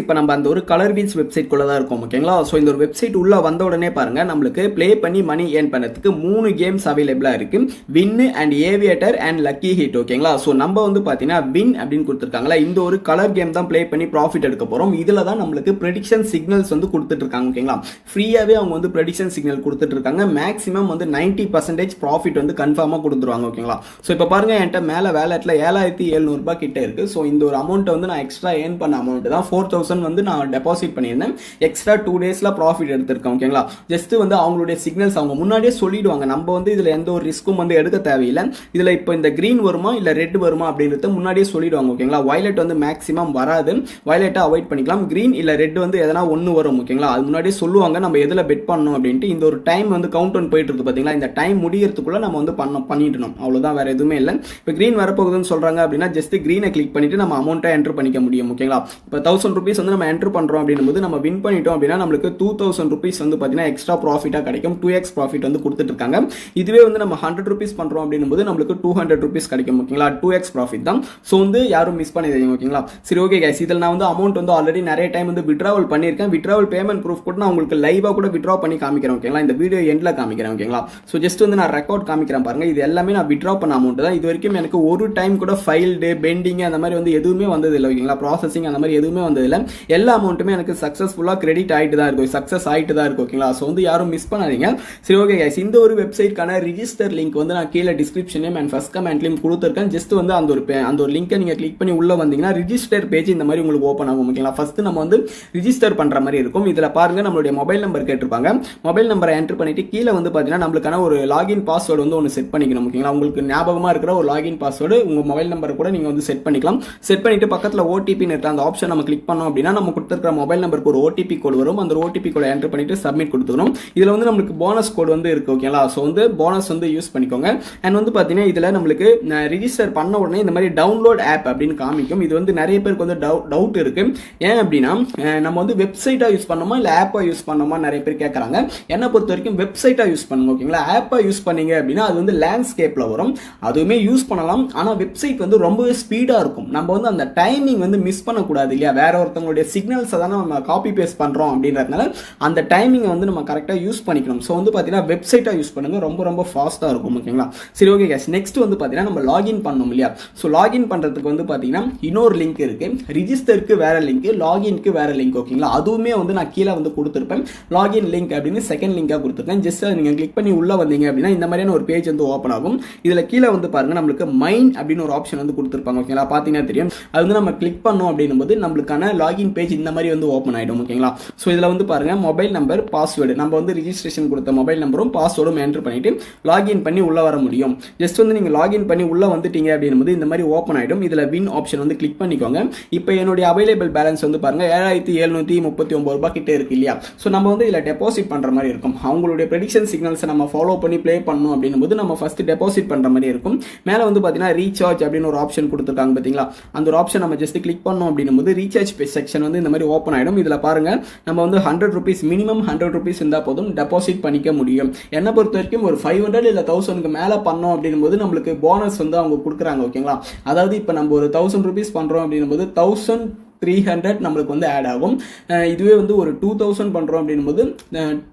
இப்போ நம்ம அந்த ஒரு கலர் வீல்ஸ் வெப்சைட்குள்ளே தான் இருக்கோம் ஓகேங்களா ஸோ இந்த ஒரு வெப்சைட் உள்ளே வந்த உடனே பாருங்க நம்மளுக்கு ப்ளே பண்ணி மணி ஏர்ன் பண்ணுறதுக்கு மூணு கேம்ஸ் அவைலபிளாக இருக்கு. Win and aviator and lucky hit ஓகேங்களா ஸோ நம்ம வந்து பார்த்தீங்கன்னா வின் அப்படின்னு கொடுத்துருக்காங்களா? இந்த ஒரு கலர் கேம் தான் ப்ளே பண்ணி ப்ராஃபிட் எடுக்க போகிறோம் இதில் தான் நம்மளுக்கு ப்ரெடிக்ஷன் சிக்னல்ஸ் வந்து கொடுத்துட்டு இருக்காங்க ஓகேங்களா ஃப்ரீயாகவே அவங்க வந்து ப்ரெடிக்ஷன் சிக்னல் கொடுத்துட்டு இருக்காங்க மேக்ஸிமம் வந்து நைன்ட்டி பர்சன்டேஜ் ப்ராஃபிட் வந்து கன்ஃபார்மாக கொடுத்துருவாங்க ஓகேங்களா ஸோ இப்போ பாருங்க என்கிட்ட மேலே வேலட்டில் ஏழாயிரத்தி எழுநூறுபா கிட்ட இருக்கு. ஸோ இந்த ஒரு அமௌண்ட்டை வந்து நான் எக்ஸ்ட்ரா ஏர்ன் பண்ண அமௌண்ட் தான். ஃபோர் தௌசண்ட் வந்து நான் டெபாசிட் பண்ணியிருந்தேன். எக்ஸ்ட்ரா டூ டேஸில் ப்ராஃபிட் எடுத்திருக்கேன் ஓகேங்களா ஜஸ்ட் வந்து அவங்களுடைய சிக்னல்ஸ் அவங்க முன்னாடியே சொல்லிடுவாங்க. நம்ம வந்து இதில் எந்த ஒரு ரிஸ்க்கும் வந்து எடுக்க தேவையில்லை. இதில் இப்போ இந்த க்ரீன் வருமா இல்லை ரெட் வருமா அப்படின்றத முன்னாடியே சொல்லிடுவாங்க ஓகேங்களா வயலட் வந்து மேக்ஸிமம் வராது. வயலட்டை அவாய்ட் பண்ணிக்கலாம். க்ரீன் இல்லை ரெட் வந்து எதனா ஒன்று வரும் ஓகேங்களா அது முன்னாடியே சொல்லுவாங்க. நம்ம எதில் பெட் பண்ணணும் அப்படின்ட்டு இந்த ஒரு டைம் வந்து கவுண்ட் ஒன் போயிட்டு இருக்கு பார்த்தீங்களா இந்த டைம் முடியறதுக்குள்ள நம்ம வந்து பண்ண பண்ணிடணும். அவ்வளோதான் வேற எதுவுமே இல்லை. இப்போ க்ரீன் வரப்போகுதுன்னு சொல்றாங்க அப்படின்னா ஜஸ்ட் க்ரீனை கிளிக் பண்ணிட்டு நம்ம அமௌண்ட்டை என்டர் பண்ணிக்க முடியும் ஓகேங்களா இப்போ தௌசண்ட் ருபீஸ் வந்து நம்ம என்டர் பண்றோம் அப்படின்னும் போது நம்ம வின் பண்ணிட்டோம் அப்படின்னா நம்மளுக்கு டூ தௌசண்ட் ருபீஸ் வந்து பார்த்தீங்கன்னா எக்ஸ்ட்ரா ப்ராஃபிட்டாக கிடைக்கும். டூ எக்ஸ் ப்ராஃபிட் வந்து கொடுத்துட்டு இருக்காங்க. இதுவே வந்து நம்ம ஹண்ட்ரட் ருபீஸ் பண்றோம் அப்படின்னும் போது நம்மளுக்கு டூ ஹண்ட்ரட் ருபீஸ் கிடைக்கும் ஓகேங்களா டூ எக்ஸ் ப்ராஃபிட் தான். ஸோ வந்து யாரும் மிஸ் பண்ணிடுறீங்க ஓகேங்களா சரி ஓகே கைஸ் இதில் நான் வந்து அமௌண்ட் வந்து ஆல்ரெடி நிறைய டைம் வந்து விட்ராவல் பண்ணியிருக்கேன். விட்ராவல் பேமெண்ட் ப்ரூஃப் கூட நான் உங்களுக்கு லைவாக கூட விட்ரா பண்ணி காமிக்கிறேன் ஓகேங்களா இந்த வீடியோ எண்டில் காமிக்கிறேன் ஓகேங்களா ஸோ ஜஸ்ட் வந்து நான் ரெக்கார்ட் காமிக்கிறேன் பாருங்க. இது எல்லாமே நான் விட்ரா பண்ண அமௌண்ட் தான். இது வரைக்கும் எனக்கு ஒரு டைம் கூட ஃபைல்டு பெண்டிங் அந்த மாதிரி வந்து எதுவுமே வந்ததில்லை ஓகேங்களா ப்ராசஸிங் அந்த மாதிரி எதுவுமே வந்ததில்லை. எல்லா அமௌண்ட்டுமே எனக்கு சக்ஸஸ்ஃபுல்லாக கிரெடிட் ஆகிட்டு தான் இருக்கும். சக்ஸஸ் ஆகிட்டு தான் இருக்கும் ஓகேங்களா ஸோ வந்து யாரும் மிஸ் பண்ணாதீங்க. சரி ஓகே கைஸ் இந்த ஒரு வெப்சைட்க்கான ரிஜிஸ்டர் லிங்க் வந்து நான் கீழே டிஸ்கிரிப்ஷன்லையும் அண்ட் ஃபஸ்ட் கமெண்ட்லையும் கொடுத்துருக்கேன். ஜஸ்ட் வந்து அந்த ஒரு அந்த ஒரு லிங்கை நீங்கள் கிளிக் பண்ணி உள்ளே வந்தீங்கன்னா ரிஜிஸ்டர் பேஜ் இந்த மாதிரி உங்களுக்கு ஓப்பன் ஆகும் ஓகேங்களா ஃபஸ்ட்டு நம்ம வந்து ரிஜிஸ்டர் பண்ணுற மாதிரி இருக்கும். இதில் பாருங்க நம்மளுடைய மொபைல் நம்பர் கேட்டிருப்பாங்க. மொபைல் நம்பரை என்டர் பண்ணிட்டு கீழே வந்து பார்த்தீங்கன்னா நம்மளுக்கான ஒரு லாகின் பாஸ்வேர்டு வந்து ஒன்று செட் பண்ணிக்கணும் ஓகேங்களா உங்களுக்கு ஞாபகமாக இருக்கிற ஒரு லாகின் பாஸ்வேர்டு உங்கள் மொபைல் நம்பர் கூட நீங்கள் வந்து செட் பண்ணிக்கலாம். செட் பண்ணிட்டு பக்கத்தில் ஓடிபின்னு இருக்கிற அந்த ஆப்ஷன் நம்ம கிளிக் பண்ணோம் அப்படின்னா நம்ம கொடுத்துருக்கிற மொபைல் நம்பருக்கு ஒரு ஓடிபி கோடு வரும். அந்த ஓடிபி கோடை என்டர் பண்ணிட்டு சப்மிட் கொடுத்துக்கணும். இதில் வந்து நம்மளுக்கு போனஸ் கோடு வந்து இருக்குது ஓகேங்களா ஸோ வந்து போனஸ் வந்து யூஸ் பண்ணிக்கோங்க. அண்ட் வந்து பார்த்தீங்கன்னா இதில் நம்மளுக்கு ரிஜிஸ்டர் பண்ண உடனே இந்த மாதிரி டவுன்லோட் ஆப் அப்படின்னு காமிக்கும். இது வந்து நிறைய பேருக்கு வந்து டவுட் இருக்குது ஏன் அப்படின்னா நம்ம வந்து வெப்சைட்டாக யூஸ் பண்ணோமா இல்லை ஆப்பாக யூஸ் பண்ணோமா நிறைய பேர் கேட்குறாங்க என்னை பொறுத்த வரைக்கும் வெப்சைட்டாக யூஸ் பண்ணுங்க ஓகேங்களா ஆப்பாக யூஸ் பண்ணீங்க அப்படின்னா அது வந்து லேண்ட்ஸ்கேப்பில் வரும். அதுவுமே யூஸ் பண்ணலாம். ஆனால் வெப்சைட் வந்து ரொம்பவே ஸ்பீடாக இருக்கும். நம்ம வந்து அந்த டைமிங் வந்து மிஸ் பண்ணக்கூடாது இல்லையா? வேற மற்றவங்களுடைய சிக்னல்ஸை தானே நம்ம காப்பி பேஸ்ட் பண்ணுறோம் அப்படின்றதுனால அந்த டைமிங்கை வந்து நம்ம கரெக்டாக யூஸ் பண்ணிக்கணும். ஸோ வந்து பார்த்தீங்கன்னா வெப்சைட்டாக யூஸ் பண்ணுங்கள் ரொம்ப ரொம்ப ஃபாஸ்ட்டாக இருக்கும் ஓகேங்களா சரி ஓகே கேஸ் நெக்ஸ்ட் வந்து பார்த்தீங்கன்னா நம்ம லாகின் பண்ணோம் இல்லையா? ஸோ லாகின் பண்ணுறதுக்கு வந்து பார்த்தீங்கன்னா இன்னொரு லிங்க் இருக்குது ரிஜிஸ்டருக்கு வேற லிங்க் லாகின்க்கு வேற லிங்க் ஓகேங்களா அதுவுமே வந்து நான் கீழே வந்து கொடுத்துருப்பேன். லாகின் லிங்க் அப்படின்னு செகண்ட் லிங்காக கொடுத்துருக்கேன். ஜஸ்ட் நீங்கள் கிளிக் பண்ணி உள்ளே வந்தீங்க அப்படின்னா இந்த மாதிரியான ஒரு பேஜ் வந்து ஓப்பன் ஆகும். இதில் கீழே வந்து பாருங்க நம்மளுக்கு மைண்ட் அப்படின்னு ஒரு ஆப்ஷன் வந்து கொடுத்துருப்பாங்க ஓகேங்களா பார்த்தீங்கன்னா தெரியும். அது வந்து நம்ம கிளிக் பண்ணோம் அப்படின்னும் போது நம்மளுக்கான லாகின் லாகின் பேஜ் இந்த மாதிரி வந்து ஓப்பன் ஆகிடும் ஓகேங்களா ஸோ இதில் வந்து பாருங்க மொபைல் நம்பர் பாஸ்வேர்டு நம்ம வந்து ரிஜிஸ்ட்ரேஷன் கொடுத்த மொபைல் நம்பரும் பாஸ்வேர்டும் என்டர் பண்ணிவிட்டு லாகின் பண்ணி உள்ளே வர முடியும். ஜஸ்ட் வந்து நீங்கள் லாகின் பண்ணி உள்ளே வந்துட்டீங்க அப்படின்னும் இந்த மாதிரி ஓப்பன் ஆகிடும் இதில் வின் ஆப்ஷன் வந்து கிளிக் பண்ணிக்கோங்க. இப்போ என்னுடைய அவைலபிள் பேலன்ஸ் வந்து பாருங்க ஏழாயிரத்தி எழுநூற்றி முப்பத்தி ஒம்பது ரூபா கிட்டே இருக்கு இல்லையா? ஸோ நம்ம வந்து இதில் டெபாசிட் பண்ணுற மாதிரி இருக்கும். அவங்களுடைய ப்ரெடிக்ஷன் சிக்னல்ஸை நம்ம ஃபாலோ பண்ணி ப்ளே பண்ணணும் அப்படின்னும் போது நம்ம ஃபர்ஸ்ட் டெபாசிட் பண்ணுற மாதிரி இருக்கும். மேலே வந்து பார்த்தீங்கன்னா ரீசார்ஜ் அப்படின்னு ஒரு ஆப்ஷன் கொடுத்துருக்காங்க பார்த்தீங்களா அந்த ஒரு ஆப்ஷன் நம்ம ஜஸ்ட் கிளிக் பண்ணோம் அப்படின்னும் போது ரீசார்ஜ் செக்ஷன் வந்து இந்த மாதிரி ஓப்பன் ஆகிடும் இதில் பாருங்க நம்ம வந்து hundred rupees minimum hundred rupees இருந்தால் போதும் டெபாசிட் பண்ணிக்க முடியும். என்னை பொறுத்த வரைக்கும் ஒரு ஃபைவ் ஹண்ட்ரட் இல்லை தௌசண்ட்க்கு மேலே பண்ணோம் அப்படின்னும் போது நம்மளுக்கு போனஸ் வந்து அவங்க கொடுக்குறாங்க ஓகேங்களா அதாவது இப்போ நம்ம ஒரு தௌசண்ட் ருபீஸ் பண்ணுறோம் அப்படின்னும் போது தௌசண்ட் த்ரீ ஹண்ட்ரட் நம்மளுக்கு வந்து ஆட் ஆகும். இதுவே வந்து ஒரு டூ தௌசண்ட் பண்ணுறோம் அப்படின்போது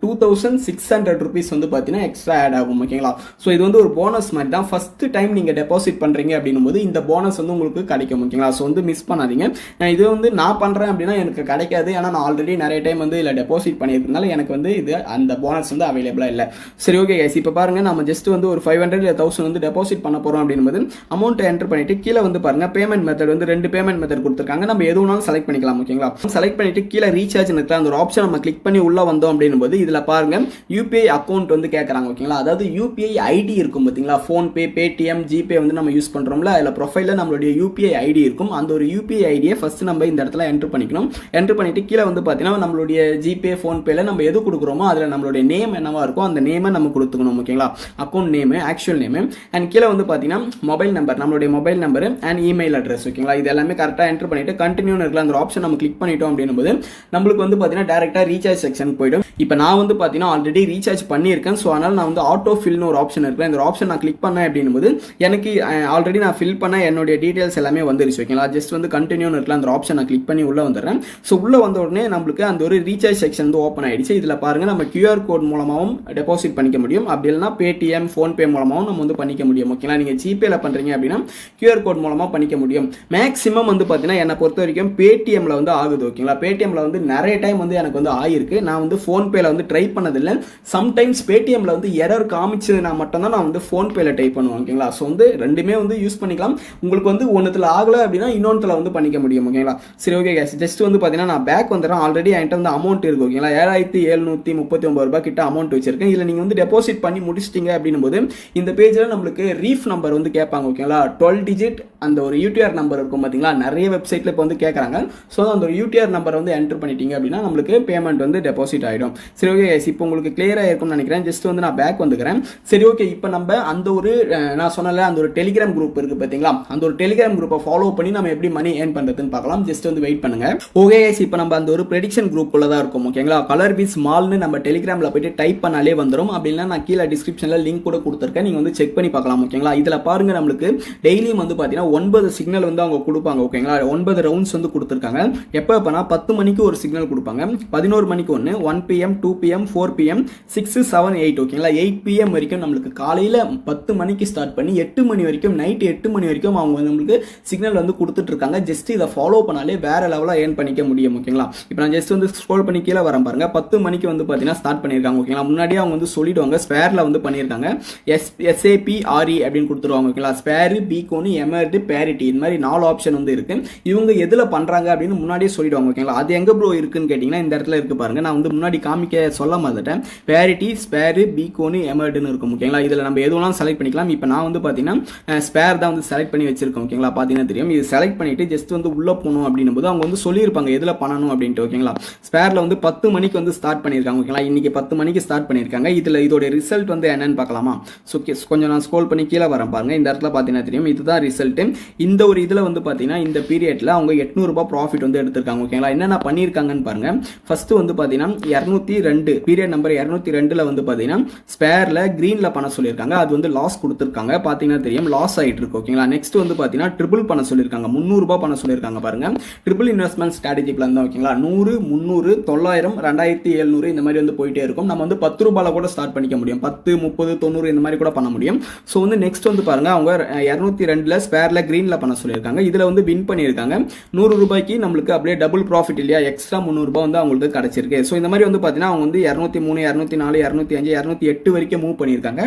two thousand six hundred rupees வந்து பார்த்தீங்கன்னா எக்ஸ்ட்ரா ஆட் ஆகும் ஓகேங்களா ஸோ இது வந்து ஒரு போனஸ் மாதிரி தான். ஃபஸ்ட்டு டைம் நீங்கள் டெபாசிட் பண்ணுறீங்க அப்படின்னும் போது இந்த போனஸ் வந்து உங்களுக்கு கிடைக்கும் ஓகேங்களா ஸோ வந்து மிஸ் பண்ணாதீங்க. நான் இது வந்து நான் பண்ணுறேன் அப்படின்னா எனக்கு கிடைக்காது. ஏன்னா நான் ஆல்ரெடி நிறைய டைம் வந்து இதில் டெபாசிட் பண்ணியிருக்கனால எனக்கு வந்து இது அந்த போனஸ் வந்து அவைலபிளாக இல்லை. சரி ஓகே கைஸ் இப்போ பாருங்க நம்ம ஜஸ்ட் வந்து ஒரு ஃபைவ் ஹண்ட்ரட் இல்லை தௌசண்ட் வந்து டெபாசிட் பண்ண போகிறோம் அப்படின்போது அமௌண்ட்டை என்டர் பண்ணிட்டு கீழே வந்து பாருங்கள் பேமெண்ட் மெத்தட் வந்து ரெண்டு பேமெண்ட் மெத்தட் கொடுத்துருக்காங்க. நம்ம எதுவும் வேணாலும் செலக்ட் பண்ணிக்கலாம் ஓகேங்களா செலக்ட் பண்ணிட்டு கீழே ரீசார்ஜ் இருக்கிற அந்த ஒரு ஆப்ஷன் நம்ம கிளிக் பண்ணி உள்ள வந்தோம் அப்படின்னும் போது இதில் பாருங்க யூபிஐ அக்கௌண்ட் வந்து கேட்குறாங்க ஓகேங்களா அதாவது யூபிஐ ஐடி இருக்கும் பார்த்தீங்களா ஃபோன்பே பேடிஎம் ஜிபே வந்து நம்ம யூஸ் பண்ணுறோம்ல அதில் ப்ரொஃபைலில் நம்மளுடைய யூபிஐ ஐடி இருக்கும். அந்த ஒரு யூபிஐ ஐடியை ஃபர்ஸ்ட் நம்ம இந்த இடத்துல என்டர் பண்ணிக்கணும். என்டர் பண்ணிட்டு கீழே வந்து பார்த்தீங்கன்னா நம்மளுடைய ஜிபே ஃபோன்பேல நம்ம எது கொடுக்குறோமோ அதில் நம்மளுடைய நேம் என்னவா இருக்கோ அந்த நேமை நம்ம கொடுத்துக்கணும் ஓகேங்களா account name actual name and கீழே வந்து பார்த்தீங்கன்னா மொபைல் நம்பர் நம்மளுடைய mobile number and email address ஓகேங்களா இது எல்லாமே கரெக்டாக என்டர் பண்ணிட்டு கண்டினியூ இருக்குல்ல அந்த ஆப்ஷன் நம்ம கிளிக் பண்ணிட்டோம் அப்படின்னும் போது நம்மளுக்கு வந்து பார்த்தீங்கன்னா டேரெக்டாக ரீசார்ஜ் செக்ஷன் போயிடும். இப்போ நான் வந்து பார்த்தீங்கன்னா ஆல்ரெடி ரீசார்ஜ் பண்ணியிருக்கேன். ஸோ அதனால் நான் வந்து ஆட்டோ ஃபில்னு ஒரு ஆப்ஷன் இருக்குல்ல இந்த ஆப்ஷன் நான் கிளிக் பண்ணேன் அப்படின்னும் போது எனக்கு ஆல்ரெடி நான் ஃபில் பண்ண என்னுடைய டீட்டெயில்ஸ் எல்லாமே வந்துருச்சு. ஓகேங்களா ஜஸ்ட் வந்து கண்டினியூன்னு இருக்கலாம் அந்த ஆப்ஷன் நான் கிளிக் பண்ணி உள்ளே வந்துடுறேன். ஸோ உள்ளே வந்த உடனே நம்மளுக்கு அந்த ஒரு ரீசார்ஜ் செக்ஷன் வந்து ஓப்பன் ஆயிடுச்சு. இதில் பாருங்கள் நம்ம கியூஆர் கோட் மூலமாகவும் டெபாசிட் பண்ணிக்க முடியும். அப்படி இல்லைனா பேடிஎம் ஃபோன்பே மூலமாகவும் நம்ம வந்து பண்ணிக்க முடியும். ஓகேங்களா நீங்கள் ஜிபேல பண்ணுறீங்க அப்படின்னா கியூஆர் கோட் மூலமாக பண்ணிக்க முடியும். மேக்ஸிமம் வந்து பார்த்தீங்கன்னா என்னை பொறுத்த வரைக்கும் பேடிஎம்மில் வந்து ஆகுது ஓகேங்களா பேடிஎம்மில் வந்து நிறைய டைம் வந்து எனக்கு வந்து ஆயிருக்கு. நான் வந்து ஃபோன்பேயில் வந்து ட்ரை பண்ணதில்லை. சம்டைம்ஸ் பேடிஎம்மில் வந்து எரர் காமிச்சதுனா மட்டும்தான் நான் வந்து ஃபோன்பேயில் டைப் பண்ணுவேன் ஓகேங்களா ஸோ வந்து ரெண்டுமே வந்து யூஸ் பண்ணிக்கலாம். உங்களுக்கு வந்து ஒன்றுத்தில் ஆகலை அப்படின்னா இன்னொன்றுல வந்து பண்ணிக்க முடியும் ஓகேங்களா சரி ஓகே கேஸ் ஜஸ்ட் வந்து பார்த்தீங்கன்னா நான் பேக் வந்துடுறேன். ஆல்ரெடி என்கிட்ட வந்து அமௌண்ட் இருக்கு ஓகேங்களா ஏழாயிரத்தி எழுநூற்றி முப்பத்தி ஒம்பது ரூபாய் கிட்ட அமௌண்ட் வச்சிருக்கேன். இதில் நீங்கள் வந்து டெபாசிட் பண்ணி முடிச்சிட்டிங்க அப்படின்னும் போது இந்த பேஜில் நம்மளுக்கு ரீஃப் நம்பர் வந்து கேட்பாங்க ஓகேங்களா டுவெல் டிஜிட் அந்த ஒரு யூடிஆர் நம்பர் இருக்கும் பார்த்தீங்களா நிறைய வெப்சைட்டில் இப்போ வந்து கேட்குறாங்க ஸோ அந்த யூடிஆர் நம்பர் வந்து என்டர் பண்ணிட்டீங்க அப்படின்னா நம்மளுக்கு பேமெண்ட் வந்து டெபாசிட் ஆகிடும் சரி ஓகே இப்போ உங்களுக்கு கிளியராக இருக்கும்னு நினைக்கிறேன். ஜஸ்ட் வந்து நான் பேக் வந்துக்கிறேன். சரி ஓகே இப்போ நம்ம அந்த ஒரு நான் சொன்னல அந்த ஒரு டெலிகிராம் குரூப் இருக்குது பார்த்தீங்களா அந்த ஒரு டெலிகிராம் குரூப்பை ஃபாலோ பண்ணி நம்ம எப்படி மணி ஏர்ன் பண்ணுறதுன்னு பார்க்கலாம். ஜஸ்ட் வந்து வெயிட் பண்ணுங்க. ஓகே இப்போ நம்ம அந்த ஒரு ப்ரெடிக்ஷன் குரூப் தான் இருக்கும் ஓகேங்களா கலர் விஸ் மால்னு நம்ம டெலிகிராமில் போயிட்டு டைப் பண்ணாலே வந்துடும் அப்படின்னா நான் கீழே டிஸ்கிரிப்ஷனில் லிங்க் கூட கொடுத்துருக்கேன். நீங்கள் வந்து செக் பண்ணி பார்க்கலாம் ஓகேங்களா இதில் பாருங்க நம்மளுக்கு டெய்லியும் வந்து பார்த்தீங்கன்னா ஒன்பது சிக்னல் வந்து அவங்க கொடுப்பாங்க ஓகேங்களா ஒன்பது ரவுண்ட்ஸ் வந்து கொடுத்துருக்காங்க. எப்போ எப்போனா பத்து மணிக்கு ஒரு சிக்னல் கொடுப்பாங்க. பதினோரு மணிக்கு ஒன்று one PM two PM four PM six seven eight ஓகேங்களா எயிட் பிஎம் வரைக்கும் நம்மளுக்கு காலையில் பத்து மணிக்கு ஸ்டார்ட் பண்ணி எட்டு மணி வரைக்கும் நைட் எட்டு மணி வரைக்கும் அவங்க வந்து நம்மளுக்கு சிக்னல் வந்து கொடுத்துட்டு இருக்காங்க ஜஸ்ட் இதை ஃபாலோ பண்ணாலே வேற லெவலாக ஏர்ன் பண்ணிக்க முடியும் ஓகேங்களா இப்போ நான் ஜஸ்ட் வந்து ஸ்க்ரோல் பண்ணி கீழே வரேன் பாருங்க. பத்து மணிக்கு வந்து பார்த்தீங்கன்னா ஸ்டார்ட் பண்ணியிருக்காங்க ஓகேங்களா முன்னாடியே அவங்க வந்து சொல்லிடுவாங்க. ஸ்பேரில் வந்து பண்ணியிருக்காங்க எஸ் எஸ்ஏபி ஆர்இ அப்படின்னு கொடுத்துருவாங்க ஓகேங்களா ஸ்பேரு பிகோனு எமர்டு பேரிட்டி இந்த மாதிரி நாலு ஆப்ஷன் வந்து இருக்கு. இவங்க எதில் பண்ணுறாங்க அப்படின்னு முன்னாடியே சொல்லிடுவாங்க ஓகேங்களா? அது எங்கே ப்ரோ இருக்குன்னு கேட்டிங்கன்னா இந்த இடத்துல இருக்கு பாருங்க. நான் வந்து முன்னாடி காமிக்க சொல்ல மாட்டேன் பேரிட்டி ஸ்பேரு பீகோனு எமர்டுன்னு இருக்கும் ஓகேங்களா? இதில் நம்ம எதுவும் செலக்ட் பண்ணிக்கலாம். இப்போ நான் வந்து பார்த்தீங்கன்னா ஸ்பேர் தான் வந்து செலக்ட் பண்ணி வச்சிருக்கேன் ஓகேங்களா? பார்த்தீங்கன்னா தெரியும். இது செலக்ட் பண்ணிட்டு ஜஸ்ட் வந்து உள்ளே போகணும் அப்படின்னும் போது அவங்க வந்து சொல்லியிருப்பாங்க எதில் பண்ணணும் அப்படின்ட்டு ஓகேங்களா? ஸ்பேரில் வந்து பத்து மணிக்கு வந்து ஸ்டார்ட் பண்ணியிருக்காங்க ஓகேங்களா? இன்னைக்கு பத்து மணிக்கு ஸ்டார்ட் பண்ணியிருக்காங்க. இதில் இதோட ரிசல்ட் வந்து என்னன்னு பார்க்கலாமா? ஸோ கொஞ்சம் நான் ஸ்கோல் பண்ணி கீழே வரேன் பாருங்கள் இந்த இடத்துல பார்த்தீங்கன்னா தெரியும். இதுதான் ரிசல்ட்டு இந்த ஒரு இதில் வந்து பார்த்தீங்கன்னா இந்த பீரியடில் அவங்க எட்நூறு எட்நூறுபா ப்ராஃபிட் வந்து எடுத்திருக்காங்க ஓகேங்களா என்னென்ன பண்ணியிருக்காங்கன்னு பாருங்க. ஃபஸ்ட்டு வந்து பார்த்தீங்கன்னா இரநூத்தி ரெண்டு பீரியட் நம்பர் இரநூத்தி ரெண்டுல வந்து பார்த்தீங்கன்னா ஸ்பேர்ல க்ரீனில் பண்ண சொல்லியிருக்காங்க. அது வந்து லாஸ் கொடுத்துருக்காங்க. பார்த்தீங்கன்னா தெரியும் லாஸ் ஆகிட்டு இருக்கு ஓகேங்களா நெக்ஸ்ட் வந்து பார்த்தீங்கன்னா ட்ரிபிள் பண்ண சொல்லியிருக்காங்க. முந்நூறுபா பண்ண சொல்லியிருக்காங்க பாருங்க. ட்ரிபிள் இன்வெஸ்ட்மெண்ட் ஸ்ட்ராட்டஜி பிளான் தான் ஓகேங்களா நூறு முந்நூறு தொள்ளாயிரம் ரெண்டாயிரத்தி எழுநூறு இந்த மாதிரி வந்து போயிட்டே இருக்கும். நம்ம வந்து பத்து ரூபாயில் கூட ஸ்டார்ட் பண்ணிக்க முடியும். பத்து முப்பது தொண்ணூறு இந்த மாதிரி கூட பண்ண முடியும். ஸோ வந்து நெக்ஸ்ட் வந்து பாருங்க அவங்க இரநூத்தி ரெண்டில் ஸ்பேரில் க்ரீனில் பண்ண சொல்லியிருக்காங்க. இதில் வந்து வின் பண்ணியிருக்காங்க. நூறு ரூபாய்க்கு நம்மளுக்கு அப்படியே டபுள் ப்ராஃபிட் இல்லையா? எக்ஸ்ட்ரா முந்நூறுபா வந்து அவங்களுக்கு கிடைச்சிருக்கு. ஸோ இந்த மாதிரி வந்து பார்த்தீங்கன்னா அவங்க வந்து இரநூத்தி மூணு இரநூத்தி நாலு இரநூத்தி அஞ்சு இரநூத்தி எட்டு வரைக்கும் மூவ் பண்ணியிருக்காங்க.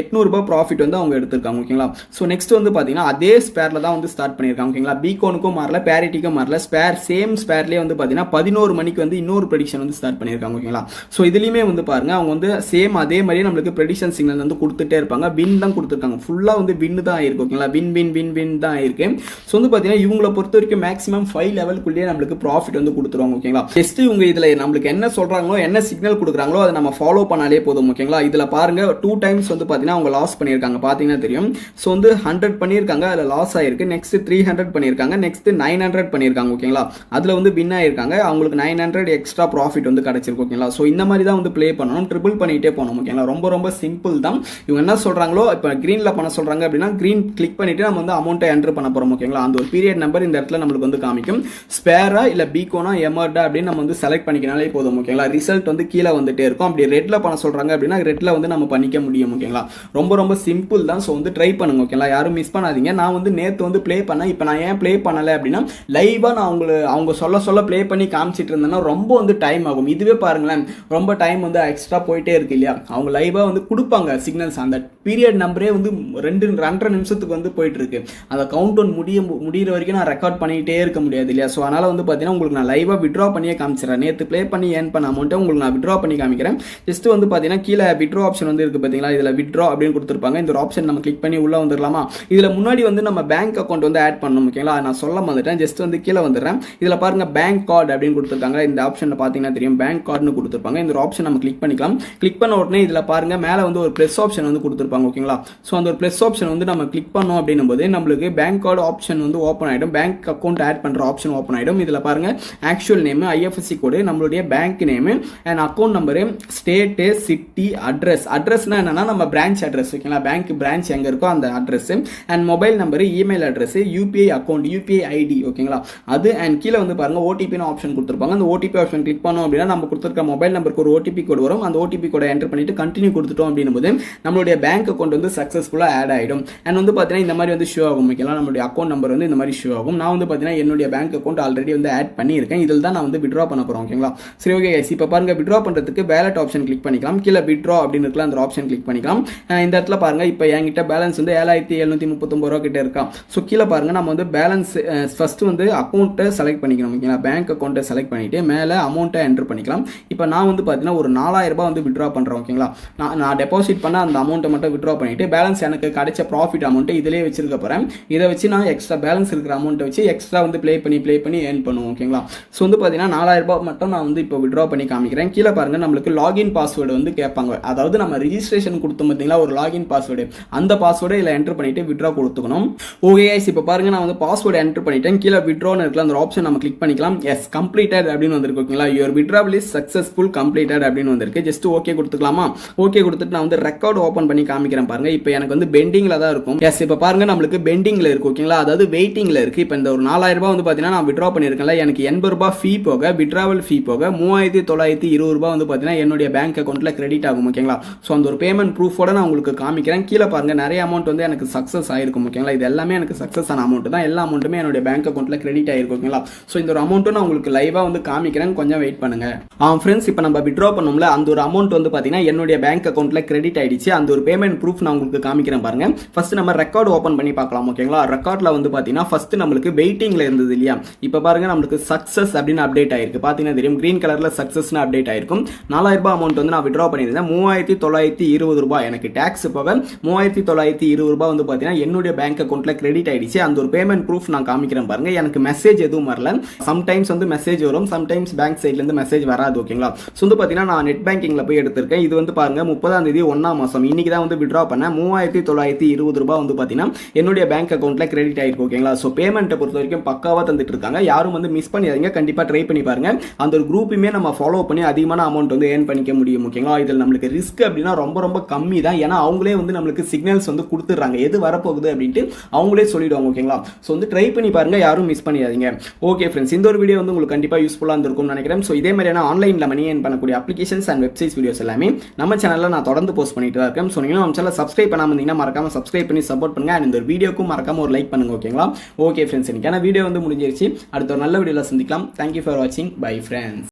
எட்நூறுபா ப்ராஃபிட் வந்து அவங்க எடுத்திருக்காங்க ஓகேங்களா ஸோ நெக்ஸ்ட் வந்து பார்த்தீங்கன்னா அதே ஸ்பேரில் தான் வந்து ஸ்டார்ட் பண்ணியிருக்காங்க ஓகேங்களா பிகோனுக்கும் மாறல பேரிட்டிக்கும் மாறல ஸ்பேர் சேம் ஸ்பேர்லேயே வந்து பார்த்தீங்கன்னா பதினோரு மணிக்கு வந்து இன்னொரு ப்ரெடிக்ஷன் வந்து ஸ்டார்ட் பண்ணியிருக்காங்க ஓகேங்களா ஸோ இதுலையுமே வந்து பாருங்க அவங்க வந்து சேம் அதே மாதிரி நம்மளுக்கு ப்ரெடிக்ஷன் சிக்னல் வந்து கொடுத்துட்டே இருப்பாங்க. வின் தான் கொடுத்துருக்காங்க. ஃபுல்லாக வந்து வின் தான் ஆயிருக்கு ஓகேங்களா வின் வின் வின் வின் தான் ஆயிருக்கு. ஸோ வந்து பார்த்தீங்கன்னா இவங்களை பொறுத்த வரைக்கும் மேக்ஸிமம் ஃபைவ் லெவலுக்குள்ளேயே நம்மளுக்கு ப்ராஃபிட் வந்து கொடுத்துருவாங்க ஓகேங்களா ஜஸ்ட் இவங்க இதில் நம்மளுக்கு என்ன சொல்கிறாங்களோ என்ன சிக்னல் கொடுக்குறாங்களோ அதை நம்ம ஃபாலோ பண்ணாலே போதும் ஓகேங்களா இதில் பாருங்க டூ டைம்ஸ் வந்து பார்த்தீங்கன்னா அவங்க லாஸ் பண்ணியிருக்காங்க பார்த்தீங்கன்னா தெரியும். ஸோ வந்து ஹண்ட்ரட் பண்ணியிருக்காங்க அதில் லாஸ் ஆயிருக்கு. நெக்ஸ்ட் த்ரீ ஹண்ட்ரட் பண்ணியிருக்காங்க நெக்ஸ்ட் நைன் ஹண்ட்ரட் பண்ணியிருக்காங்க ஓகேங்களா அதில் வந்து வின் ஆயிருக்காங்க அவங்களுக்கு நைன் ஹண்ட்ரட் எக்ஸ்ட்ரா ப்ராஃபிட் வந்து கிடைச்சிருக்கு ஓகேங்களா ஸோ இந்த மாதிரி தான் வந்து ப்ளே பண்ணணும் ட்ரிபிள் பண்ணிகிட்டே போகணும் ஓகேங்களா ரொம்ப ரொம்ப சிம்பிள் தான். இவங்க என்ன சொல்கிறாங்களோ இப்போ க்ரீனில் பண்ண சொல்கிறாங்க அப்படின்னா க்ரீன் கிளிக் பண்ணிவிட்டு நம்ம வந்து அமௌண்ட்டை என்ட்ரு பண்ண போகிறோம் ஓகேங்களா அந்த ஒரு பீரியட் நம்பர் இந்த இடத்துல நம்மளுக்கு வந்து காமிக்கும். ஸ்பேரா இல்லை பீகோனா எமர்டா அப்படின்னு நம்ம வந்து செலக்ட் பண்ணிக்கினாலே போதும் ஓகேங்களா ரிசல்ட் வந்து கீழே வந்துட்டே இருக்கும். அப்படி ரெட்டில் பண்ண சொல்கிறாங்க அப்படின்னா ரெட்டில் வந்து நம்ம பண்ணிக்க முடியும் ஓகேங்களா ரொம்ப ரொம்ப சிம்பிள் தான். ஸோ வந்து ட்ரை பண்ணுங்க ஓகேங்களா யாரும் மிஸ் பண்ணாதீங்க. நான் வந்து நேற்று வந்து ப்ளே பண்ணேன். இப்போ நான் ஏன் ப்ளே பண்ணலை அப்படின்னா லைவாக நான் அவங்களை அவங்க சொல்ல சொல்ல ப்ளே பண்ணி காமிச்சிட்டு இருந்தேன்னா ரொம்ப வந்து டைம் ஆகும். இதுவே பாருங்களேன் ரொம்ப டைம் வந்து எக்ஸ்ட்ரா போயிட்டே இருக்கு இல்லையா? அவங்க லைவாக வந்து கொடுப்பாங்க சிக்னல்ஸ் அந்த பீரியட் நம்பரே வந்து ரெண்டு ரெண்டரை நிமிஷத்துக்கு வந்து போயிட்டு இருக்கு. அந்த கவுண்ட் ஒன் முடிய முடியிற வரைக்கும் நான் ரெக்கார்ட் பண்ணிக்கிட்டே எடுக்க முடியாது இல்லையா? ஸோ அதனால் வந்து பார்த்தீங்கன்னா உங்களுக்கு நான் லைவாக விட்ரா பண்ணியே காமிச்சிடறேன். நேற்று ப்ளே பண்ணி ஏன் பண்ண அமௌண்ட்டை உங்களுக்கு நான் விட்ரா பண்ணி காமிக்கிறேன். ஜஸ்ட் வந்து பார்த்தீங்கன்னா கீழே விட்ரா ஆப்ஷன் வந்து இருக்குது பார்த்தீங்களா இதில் விட்ரா அப்படின்னு கொடுத்துருப்பாங்க. இந்த ஒரு ஆப்ஷன் நம்ம கிளிக் பண்ணி உள்ளே வந்துடலாமா இதில் முன்னாடி வந்து நம்ம பேங்க் அக்கௌண்ட் வந்து ஆட் பண்ணணும் ஓகேங்களா நான் சொல்ல வந்துட்டேன் ஜஸ்ட் வந்து கீழே வந்துடுறேன். இதில் பாருங்கள் பேங்க் கார்டு அப்படின்னு கொடுத்துருக்காங்க. இந்த ஆப்ஷனில் பார்த்தீங்கன்னா தெரியும். பேங்க் கார்டுன்னு கொடுத்துருப்பாங்க. இந்த ஒரு ஆப்ஷன் நம்ம கிளிக் பண்ணிக்கலாம். கிளிக் பண்ண உடனே இதில் பாருங்கள் மேலே வந்து ஒரு ப்ளஸ் ஆப்ஷன் வந்து கொடுத்துருப்பாங்க ஓகேங்களா ஸோ அந்த ஒரு ப்ளஸ் ஆப்ஷன் வந்து நம்ம கிளிக் பண்ணோம் அப்படின்னும் போது நம்மளுக்கு பேங்க் கார்டு ஆப்ஷன் வந்து ஓப்பன் ஆகிடும் பேங்க் அக்கௌண்ட் ஆட் பண்ணுற ஆப்ஷன் ஓப்பன் ஆகிடும் இதில் பாருங்க ஆக்சுவல் நேமு ஐஎஃப்எஸ்சி கோடு நம்மளுடைய bank name and account number state city address அட்ரஸ்னால் என்னென்னா நம்ம பிரான்ச் அட்ரஸ் ஓகேங்களா பேங்க் பிரான்ச் எங்கே இருக்கோ அந்த address and mobile number email address UPI account UPI ID ஓகேங்களா அது அண்ட் கீழே வந்து பாருங்கள் ஓடிபின்னு ஆப்ஷன் கொடுத்துருப்பாங்க. அந்த ஓடிபி ஆப்ஷன் கிளிக் பண்ணோம் அப்படின்னா நம்ம கொடுத்துருக்க மொபைல் நம்பருக்கு ஒரு ஓடிபி கோடு வரும். அந்த ஓடிபி கோடை என்டர் பண்ணிட்டு கண்டினியூ கொடுத்துட்டோம் அப்படின்னும் போது நம்மளுடைய பேங்க் அக்கௌண்ட் வந்து சக்ஸஸ்ஃபுல்லாக ஆட் ஆகிடும் அண்ட் வந்து பார்த்தீங்கன்னா இந்த மாதிரி வந்து ஷோ ஆகும் ஓகேங்களா நம்மளுடைய அக்கௌண்ட் நம்பர் வந்து இந்த மாதிரி ஷோ ஆகும். நான் வந்து பார்த்தீங்கன்னா என்னுடைய பேங்க் அக்கௌண்ட் ஆல்ரெடி வந்து ஆட் பண்ணியிருக்கேன். இதில் தான் நான் வந்து விட்ரா பண்ண போகிறோம் ஓகேங்களா சரி ஓகே கைஸ் இப்போ பாருங்க விட்ரா பண்ணுறதுக்கு பேலட் ஆப்ஷன் கிளிக் பண்ணிக்கலாம். கீழே விட்ரா அப்படின்னு இருக்கலாம் அந்த ஆப்ஷன் கிளிக் பண்ணிக்கலாம். இந்த இடத்துல பாருங்க இப்போ என்கிட்ட பேலன்ஸ் வந்து ஏழாயிரத்தி எழுநூத்தி முப்பத்தொம்பது ரூபா கிட்ட இருக்கா? ஸோ கீழே பாருங்க நம்ம வந்து பேலன்ஸ் ஃபஸ்ட்டு வந்து அக்கௌண்ட்டை செலக்ட் பண்ணிக்கணும் ஓகேங்களா பேங்க் அக்கௌண்ட்டை செலக்ட் பண்ணிட்டு மேலே அமௌண்ட்டை என்ட்ரு பண்ணிக்கலாம். இப்போ நான் வந்து பார்த்தீங்கன்னா ஒரு நாலாயிரம் ரூபாய் வந்து விட்ரா பண்ணுறேன் ஓகேங்களா நான் நான் டெபாசிட் பண்ண அந்த அமௌண்ட்டை மட்டும் விட்ரா பண்ணிட்டு பேலன்ஸ் எனக்கு கிடைச்ச ப்ராஃபிட் அமௌண்ட்டை இதிலே வச்சிருக்க போகிறேன் இதை வச்சு நான் எக்ஸ்ட்ரா பேலன்ஸ் இருக்கிற அமௌண்ட்டை வச்சு எக்ஸ்ட்ரா வந்து ப்ளே பண்ணி ப்ளே பண்ணி ஏர்ன் பண்ணுவோம் ஓகேங்களா ஸோ வந்து பார்த்தீங்கன்னா நாலாயிரம் ரூபாய் மட்டும் நான் வந்து இப்போ விட்ரா பண்ணி காமிக்கிறேன். கீழே பாருங்க நம்மளுக்கு லாகின் பாஸ்வேர்டு வந்து கேட்பாங்க. அதாவது நம்ம ரிஜிஸ்ட்ரேஷன் கொடுத்தோம் பார்த்தீங்களா ஒரு லாகின் பாஸ்வேர்டு அந்த பாஸ்வேர்டை இதில் என்டர் பண்ணிட்டு விட்ரா கொடுத்துக்கணும். ஓகே ஐஸ் இப்போ பாருங்க நான் வந்து பாஸ்வேர்டு என்டர் பண்ணிட்டேன். கீழே விட்ரோன்னு இருக்கலாம் அந்த ஆப்ஷன் நம்ம கிளிக் பண்ணிக்கலாம். எஸ் கம்ப்ளீட்டட் அப்படின்னு வந்திருக்கு ஓகேங்களா your withdrawal is successful completed அப்படின்னு வந்திருக்கு. Just okay கொடுத்துக்கலாமா? ஓகே கொடுத்துட்டு நான் வந்து ரெக்கார்டு ஓப்பன் பண்ணி காமிக்கிறேன் பாருங்க. இப்போ எனக்கு வந்து பெண்டிங்கில் தான் இருக்கும். எஸ் இப்போ பாருங்க நம்மளுக்கு பெண்டிங்கில் இருக்கு ஓகேங்களா அதாவது வெயிட்டிங்கில் இருக்கு. இப்போ இந்த ஒரு நாலாயிரம் ரூபாய் வந்து பார்த்தீங்கன்னா நான் விட்ரா பண்ணியிருக்கேன்ல. எனக்கு எண்பது ரூபாய் ஃபீ போக விட்ராவல் ஃபீ போக மூவாயிரத்தி தொள்ளாயிரத்தி இருபது ரூபாய் வந்து பார்த்தீங்கன்னா என்னுடைய பேங்க் அக்கௌண்ட்டில் கிரெடிட் ஆகும் ஓகேங்களா ஸோ அந்த ஒரு பேமெண்ட் ப்ரூஃபோட நான் உங்களுக்கு காமிக்கிறேன். கீழே பாருங்க நிறைய அமௌண்ட் வந்து எனக்கு சக்ஸஸ் ஆயிருக்கும் ஓகேங்களா இது எல்லாமே எனக்கு சக்ஸஸ் ஆன அமௌண்ட் தான். எல்லா அமௌண்ட்டுமே என்னுடைய பேங்க் அக்கௌண்ட்டில் கிரெடிட் ஆயிருக்கும் ஓகேங்களா ஸோ இந்த ஒரு அமௌண்ட்டும் நான் உங்களுக்கு லைவாக வந்து காமிக்கிறேன். கொஞ்சம் வெயிட் பண்ணுங்க. ஆ ஃப்ரெண்ட்ஸ் இப்போ நம்ம விட்ரா பண்ணோம்ல அந்த ஒரு அமௌண்ட் வந்து பார்த்தீங்கன்னா என்னுடைய பேங்க் அக்கௌண்ட்டில் கிரெடிட் ஆயிடுச்சு. அந்த ஒரு பேமெண்ட் ப்ரூஃப் நான் உங்களுக்கு காமிக்கிறேன் பாருங்க. ஃபர்ஸ்ட் நம்ம ரெக்கார்டு ஓப்பன் பண்ணி பார்க்கலாம் ஓகேங்களா ரெக்கார்டில் வந்து பார்த்தீங்கன்னா ஃபர்ஸ்ட் நம்மளுக்கு வெயிட்டிங்கில் இருந்தது இல்லையா இப்போ பாருங்க நம்மளுக்கு சக்ஸஸ் அப்படின்னு அப்டேட் ஆயிருக்கு. பார்த்தீங்கன்னா தெரியும் கிரீன் கலரில் சக்ஸஸ்னு அப்டேட் ஆயிருக்கும். நாலாயிரம் ரூபாய் அமௌண்ட் வந்து நான் விட்ரா பண்ணியிருந்தேன். மூவாயிரத்தி தொள்ளாயிரத்தி இருபது ரூபாய் எனக்கு டேக்ஸ் போக மூவாயிரத்தி தொள்ளாயிரத்தி இருபது ரூபாய் வந்து பார்த்தீங்கன்னா என்னுடைய பேங்க் அக்கௌண்ட்டில் கிரெடிட் ஆயிடுச்சு. அந்த ஒரு பேமெண்ட் ப்ரூஃப் நான் காமிக்கிறேன் பாருங்க. எனக்கு மெசேஜ் எதுவும் வரல. சம்டைம்ஸ் வந்து மெசேஜ் வரும். சம்டைம்ஸ் பேங்க் சைட்லேருந்து மெசேஜ் வராது ஓகேங்களா ஸோ வந்து பார்த்தீங்கன்னா நான் நெட் பேங்கிங்கில் போய் எடுத்திருக்கேன். இது வந்து பாருங்க முப்பதாம் தேதி ஒன்றாம் மாதம் இன்னைக்கு தான் வந்து விட்ரா பண்ணேன். மூவாயிரத்தி தொள்ளாயிரத்தி இருபது ரூபாய் வந்து பார்த்தீங்கன்னா என்னுடைய பேங்க் அக்கௌண்ட்டில் கிரெடிட் ஆயிருக்கு ஓகேங்களா ஸோ பேமெண்ட்டை பொறுத்த வரைக்கும் பக்காவாக தந்துட்டு இருக்காங்க யாரும் வந்து மிஸ் பண்ணிடாதீங்க. கண்டிப்பாக ட்ரை பண்ணி பாருங்க. அந்த ஒரு குரூப்புமே நம்ம ஃபாலோ பண்ணி அதிகமான அமௌண்ட் வந்து ஏர்ன் பண்ணிக்க முடியும் ஓகேங்களா இதில் நம்மளுக்கு ரிஸ்க் அப்படின்னா ரொம்ப ரொம்ப கம்மி தான். ஏன்னா அவங்களே வந்து நம்மளுக்கு சிக்னல்ஸ் வந்து கொடுத்துட்றாங்க. எது வரப்போகுது அப்படின்ட்டு அவங்களே சொல்லிடுவாங்க ஓகேங்களா? ஸோ வந்து ட்ரை பண்ணி பாருங்க. யாரும் மிஸ் பண்ணிடாதீங்க. ஓகே ஃப்ரெண்ட்ஸ் இந்த ஒரு வீடியோ வந்து உங்களுக்கு கண்டிப்பாக யூஸ்ஃபுல்லாக இருந்திருக்கும்னு நினைக்கிறேன். ஸோ இதே மாதிரியான ஆன்லைனில் மணி ஏர்ன் பண்ணக்கூடிய அப்ளிகேஷன்ஸ் அண்ட் வெப்சைட்ஸ் வீடியோஸ் எல்லாமே நம்ம சேனலில் நான் தொடர்ந்து போஸ்ட் பண்ணிட்டு தான் இருக்கேன். ஸோ நீங்களும் நம்ம சேனல் சப்ஸ்கிரைப் பண்ணாமல் இருந்தீங்கன்னா மறக்காமல் சப்ஸ்கிரைப் பண்ணி சப்போர்ட் பண்ணுங்க. அண்ட் இந்த ஒரு வீடியோக்கும் மறக்காமல் ஒரு லைக் பண்ணுங்க ஓகேங்களா? ஓகே ஃப்ரெண்ட்ஸ் இன்னைக்கான வீடியோ வந்து முடிஞ்சிருச்சு. அடுத்த ஒரு நல்ல வீடியோவில் சந்திக்கலாம். தேங்க்யூ ஃபார் வாட்சிங் பை ஃப்ரெண்ட்ஸ்